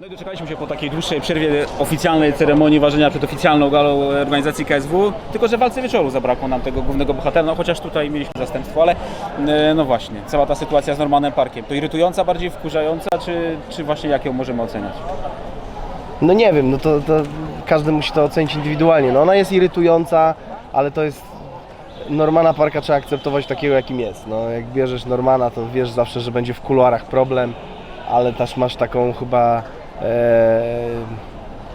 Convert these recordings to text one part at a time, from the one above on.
No i doczekaliśmy się po takiej dłuższej przerwie oficjalnej ceremonii ważenia przed oficjalną galą organizacji KSW, tylko że w walce wieczoru zabrakło nam tego głównego bohatera, no chociaż tutaj mieliśmy zastępstwo, ale e, no właśnie, cała ta sytuacja z Normanem Parkiem, to irytująca, bardziej wkurzająca, czy, czy właśnie jak ją możemy oceniać? No nie wiem, no to, to każdy musi to ocenić indywidualnie. No ona jest irytująca, ale to jest Normana Parka trzeba akceptować takiego jakim jest. No jak bierzesz Normana, to wiesz zawsze, że będzie w kuluarach problem, ale też masz taką chyba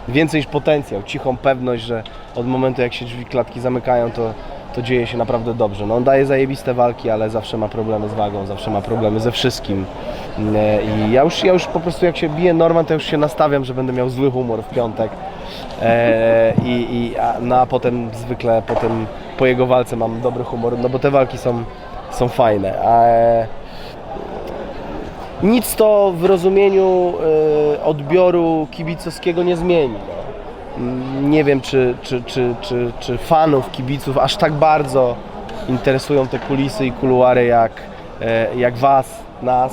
więcej niż potencjał, cichą pewność, że od momentu jak się drzwi klatki zamykają, to, to dzieje się naprawdę dobrze. No on daje zajebiste walki, ale zawsze ma problemy z wagą, zawsze ma problemy ze wszystkim. E, I ja już, ja już po prostu jak się bije Norman, to już się nastawiam, że będę miał zły humor w piątek. E, i, i, a, no a potem zwykle potem po jego walce mam dobry humor, no bo te walki są, są fajne. A, nic to w rozumieniu e, odbioru kibicowskiego nie zmieni. No. Mm, Nie wiem, czy, czy, czy, czy, czy fanów, kibiców aż tak bardzo interesują te kulisy i kuluary jak, e, jak Was, nas.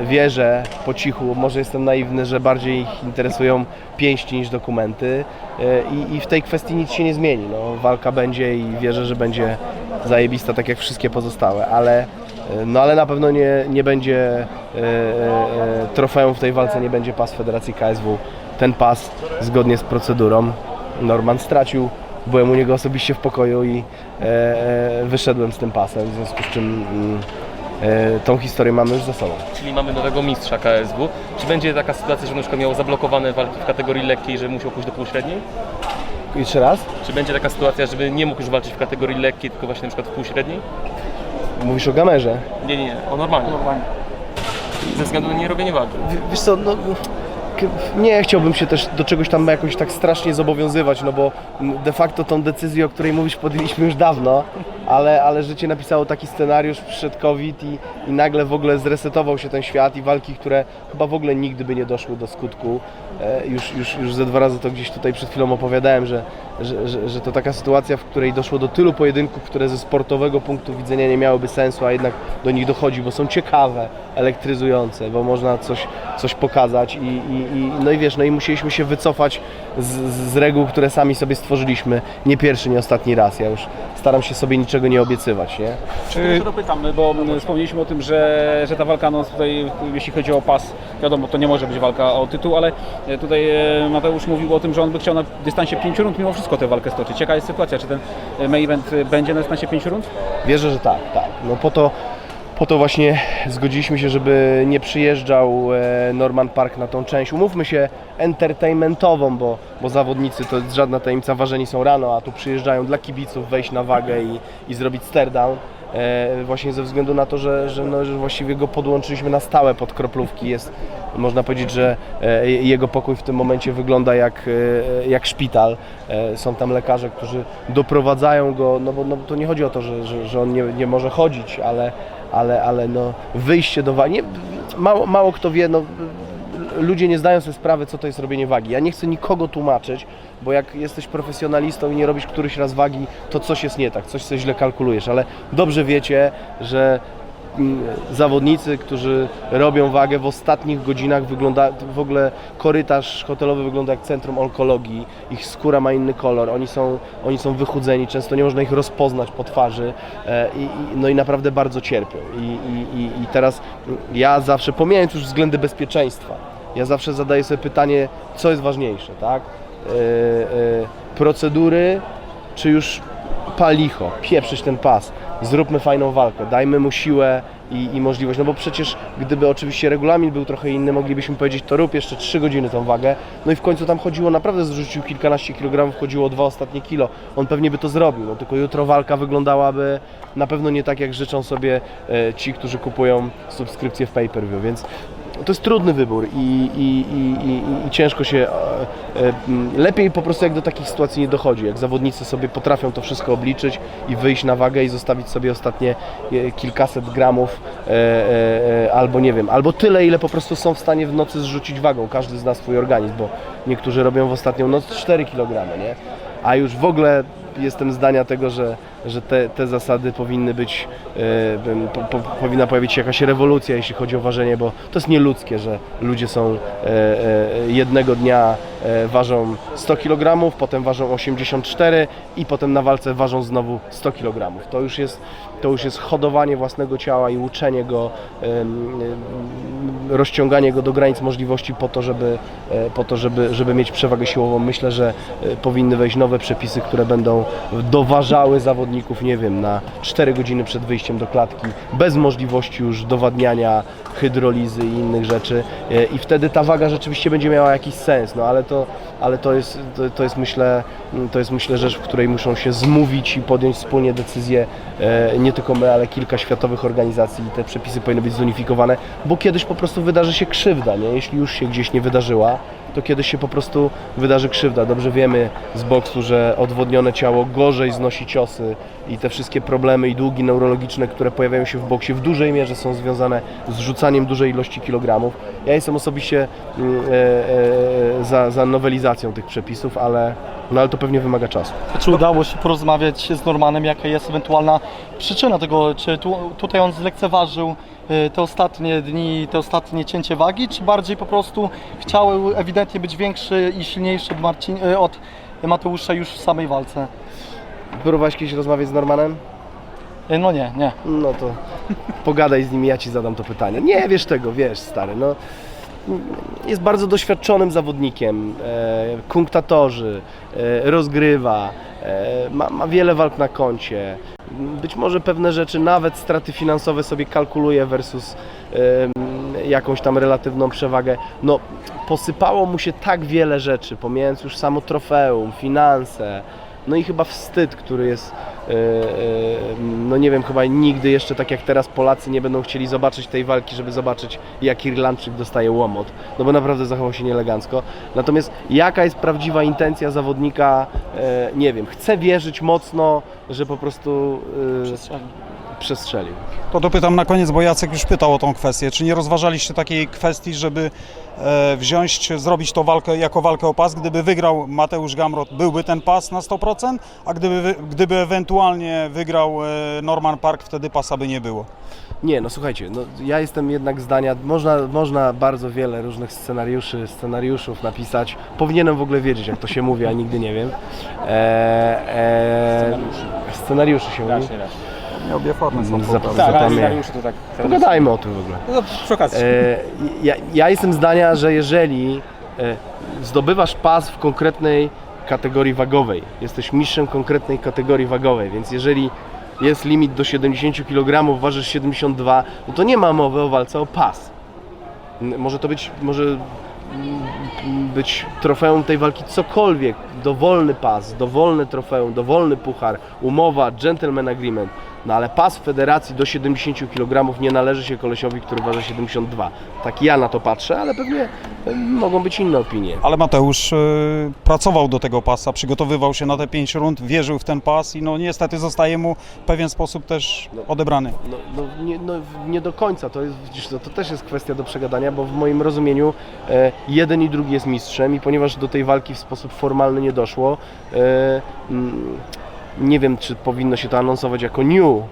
E, Wierzę po cichu, może jestem naiwny, że bardziej ich interesują pięści niż dokumenty i, i w tej kwestii nic się nie zmieni. No, walka będzie i wierzę, że będzie zajebista, tak jak wszystkie pozostałe, ale, no, ale na pewno nie, nie będzie e, e, e, trofeum w tej walce, nie będzie pas Federacji KSW. Ten pas zgodnie z procedurą Norman stracił. Byłem u niego osobiście w pokoju i wyszedłem z tym pasem, w związku z czym mm, tą historię mamy już za sobą. czyli mamy nowego mistrza KSW. Czy będzie taka sytuacja, że na przykład miał zablokowane walki w kategorii lekkiej, że musiał pójść do półśredniej? Jeszcze raz? Czy będzie taka sytuacja, żeby nie mógł już walczyć w kategorii lekkiej, tylko właśnie na przykład w półśredniej? Mówisz o gamerze. Nie, nie, nie, o normalnie. Ze względu na nierobienie walki. W- Wiesz co, no, nie chciałbym się też do czegoś tam jakoś tak strasznie zobowiązywać, no bo de facto tą decyzję, o której mówisz, podjęliśmy już dawno, ale, ale życie napisało taki scenariusz, przyszedł COVID i, i nagle w ogóle zresetował się ten świat i walki, które chyba w ogóle nigdy by nie doszły do skutku. E, już, już, już ze dwa razy to gdzieś tutaj przed chwilą opowiadałem, że, że, że, że to taka sytuacja, w której doszło do tylu pojedynków, które ze sportowego punktu widzenia nie miałyby sensu, a jednak do nich dochodzi, bo są ciekawe, elektryzujące, bo można coś, coś pokazać i, i, i, no i wiesz, no i musieliśmy się wycofać z, z reguł, które sami sobie stworzyliśmy, nie pierwszy, nie ostatni raz, ja już staram się sobie niczego nie obiecywać, nie? Czy... To pytam, bo m, wspomnieliśmy o tym, że, że ta walka, no tutaj jeśli chodzi o pas, wiadomo, to nie może być walka o tytuł, ale e, tutaj e, Mateusz mówił o tym, że on by chciał na dystansie 5 rund mimo wszystko tę walkę stoczyć. Jaka jest sytuacja? Czy ten e, main event będzie na dystansie 5 rund? Wierzę, że tak, tak. No po to, po to właśnie zgodziliśmy się, żeby nie przyjeżdżał Norman Park na tą część. Umówmy się entertainmentową, bo, bo zawodnicy to jest żadna tajemnica, ważeni są rano, a tu przyjeżdżają dla kibiców wejść na wagę i, i zrobić stare down. E, właśnie ze względu na to, że, że, no, że właściwie go podłączyliśmy na stałe pod kroplówki. Jest, można powiedzieć, że e, jego pokój w tym momencie wygląda jak, e, jak szpital. Są tam lekarze, którzy doprowadzają go, no bo no, to nie chodzi o to, że, że, że on nie, nie może chodzić, ale, ale, ale no, wyjście do nie- Mało, mało kto wie, no, ludzie nie zdają sobie sprawy, co to jest robienie wagi. Ja nie chcę nikogo tłumaczyć, bo jak jesteś profesjonalistą i nie robisz któryś raz wagi, to coś jest nie tak, coś sobie źle kalkulujesz, ale dobrze wiecie, że mm, zawodnicy, którzy robią wagę w ostatnich godzinach wygląda w ogóle korytarz hotelowy wygląda jak centrum onkologii, ich skóra ma inny kolor, oni są, oni są wychudzeni, często nie można ich rozpoznać po twarzy e, i, no i naprawdę bardzo cierpią. I, i, i, teraz ja zawsze, pomijając już względy bezpieczeństwa, ja zawsze zadaję sobie pytanie, co jest ważniejsze, tak? E, e, procedury, czy już palicho, pieprzyć ten pas, zróbmy fajną walkę, dajmy mu siłę i, i możliwość, no bo przecież gdyby oczywiście regulamin był trochę inny, moglibyśmy powiedzieć, to rób jeszcze 3 godziny tą wagę, no i w końcu tam chodziło, naprawdę zrzucił kilkanaście kilogramów, chodziło o dwa ostatnie kilo, on pewnie by to zrobił, no tylko jutro walka wyglądałaby na pewno nie tak, jak życzą sobie e, ci, którzy kupują subskrypcję w pay-per-view, więc to jest trudny wybór i, i, i, i, i ciężko się. E, e, lepiej po prostu jak do takich sytuacji nie dochodzi, jak zawodnicy sobie potrafią to wszystko obliczyć i wyjść na wagę i zostawić sobie ostatnie e, kilkaset gramów albo nie wiem, albo tyle, ile po prostu są w stanie w nocy zrzucić wagą. Każdy zna swój organizm, bo niektórzy robią w ostatnią noc 4 kg, nie? a już w ogóle jestem zdania tego, że, że te, te zasady powinny być, e, po, po, powinna pojawić się jakaś rewolucja, jeśli chodzi o ważenie, bo to jest nieludzkie, że ludzie są e, e, jednego dnia ważą 100 kg, potem ważą 84 i potem na walce ważą znowu 100 kg. To już jest, to już jest hodowanie własnego ciała i uczenie go, rozciąganie go do granic możliwości po to, żeby, po to, żeby, żeby mieć przewagę siłową. Myślę, że powinny wejść nowe przepisy, które będą doważały zawodników, nie wiem, na 4 godziny przed wyjściem do klatki, bez możliwości już dowadniania, hydrolizy i innych rzeczy E, i wtedy ta waga rzeczywiście będzie miała jakiś sens, no ale to, ale to jest, to, to jest myślę, to jest myślę rzecz, w której muszą się zmówić i podjąć wspólnie decyzje, e, nie tylko my, ale kilka światowych organizacji i te przepisy powinny być zunifikowane, bo kiedyś po prostu wydarzy się krzywda, nie? jeśli już się gdzieś nie wydarzyła, to kiedyś się po prostu wydarzy krzywda. Dobrze wiemy z boksu, że odwodnione ciało gorzej znosi ciosy i te wszystkie problemy i długi neurologiczne, które pojawiają się w boksie w dużej mierze są związane z rzucaniem dużej ilości kilogramów. Ja jestem osobiście mm, e, e, za, za nowelizacją tych przepisów, ale, no, ale to pewnie wymaga czasu. Czy udało się porozmawiać z Normanem, jaka jest ewentualna przyczyna tego? Czy tu, tutaj on zlekceważył y, te ostatnie dni, te ostatnie cięcie wagi, czy bardziej po prostu chciał ewidentnie być większy i silniejszy od, Marcin, y, od Mateusza już w samej walce? Próbowałeś kiedyś rozmawiać z Normanem? Y, No nie, nie. No to pogadaj z nim, ja ci zadam to pytanie. Nie wiesz tego, wiesz, stary. No, jest bardzo doświadczonym zawodnikiem, e, kunktatorzy, e, rozgrywa, e, ma, ma wiele walk na koncie. Być może pewne rzeczy, nawet straty finansowe sobie kalkuluje versus jakąś tam relatywną przewagę. No, posypało mu się tak wiele rzeczy, pomijając już samo trofeum, finanse, no i chyba wstyd, który jest, e, e, no nie wiem, chyba nigdy jeszcze tak jak teraz Polacy nie będą chcieli zobaczyć tej walki, żeby zobaczyć jak Irlandczyk dostaje łomot, no bo naprawdę zachował się nieelegancko. Natomiast jaka jest prawdziwa intencja zawodnika, e, nie wiem, chcę wierzyć mocno, że po prostu e, przestrzelił. To dopytam na koniec, bo Jacek już pytał o tą kwestię. Czy nie rozważaliście takiej kwestii, żeby e, wziąć, zrobić to walkę jako walkę o pas? Gdyby wygrał Mateusz Gamrot, byłby ten pas na 100%, a gdyby, gdyby ewentualnie wygrał e, Norman Park, wtedy pasa by nie było. Nie, no słuchajcie, no, ja jestem jednak zdania, można, można bardzo wiele różnych scenariuszy, scenariuszów napisać. Powinienem w ogóle wiedzieć, jak to się mówi, a nigdy nie wiem. E, e, scenariuszy się mówi. Nie obie formy są Zap- poprawne. Tak, scenariusze to tak. Pogadajmy o tym w ogóle. No, przy okazji. E, ja, ja jestem zdania, że jeżeli e, zdobywasz pas w konkretnej kategorii wagowej, jesteś mistrzem konkretnej kategorii wagowej, więc jeżeli jest limit do 70 kg, ważysz 72, no to nie ma mowy o walce o pas. N- Może to być, może mm, być trofeum tej walki cokolwiek, dowolny pas, dowolne trofeum, dowolny puchar, umowa, gentleman agreement, no ale pas w federacji do 70 kg nie należy się kolesiowi, który waży 72. Tak ja na to patrzę, ale pewnie e, mogą być inne opinie. Ale Mateusz e, pracował do tego pasa, przygotowywał się na te 5 rund, wierzył w ten pas i no niestety zostaje mu w pewien sposób też odebrany. No, no, nie, no, nie do końca, to, jest, widzisz, to, to też jest kwestia do przegadania, bo w moim rozumieniu e, jeden i drugi jest mistrzem i ponieważ do tej walki w sposób formalny nie doszło, e, mm, nie wiem czy powinno się to anonsować jako new,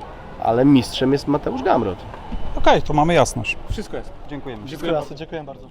ale mistrzem jest Mateusz Gamrot. Okej, to mamy jasność. Wszystko jest. Dziękujemy. Dziękuję, dziękuję bardzo.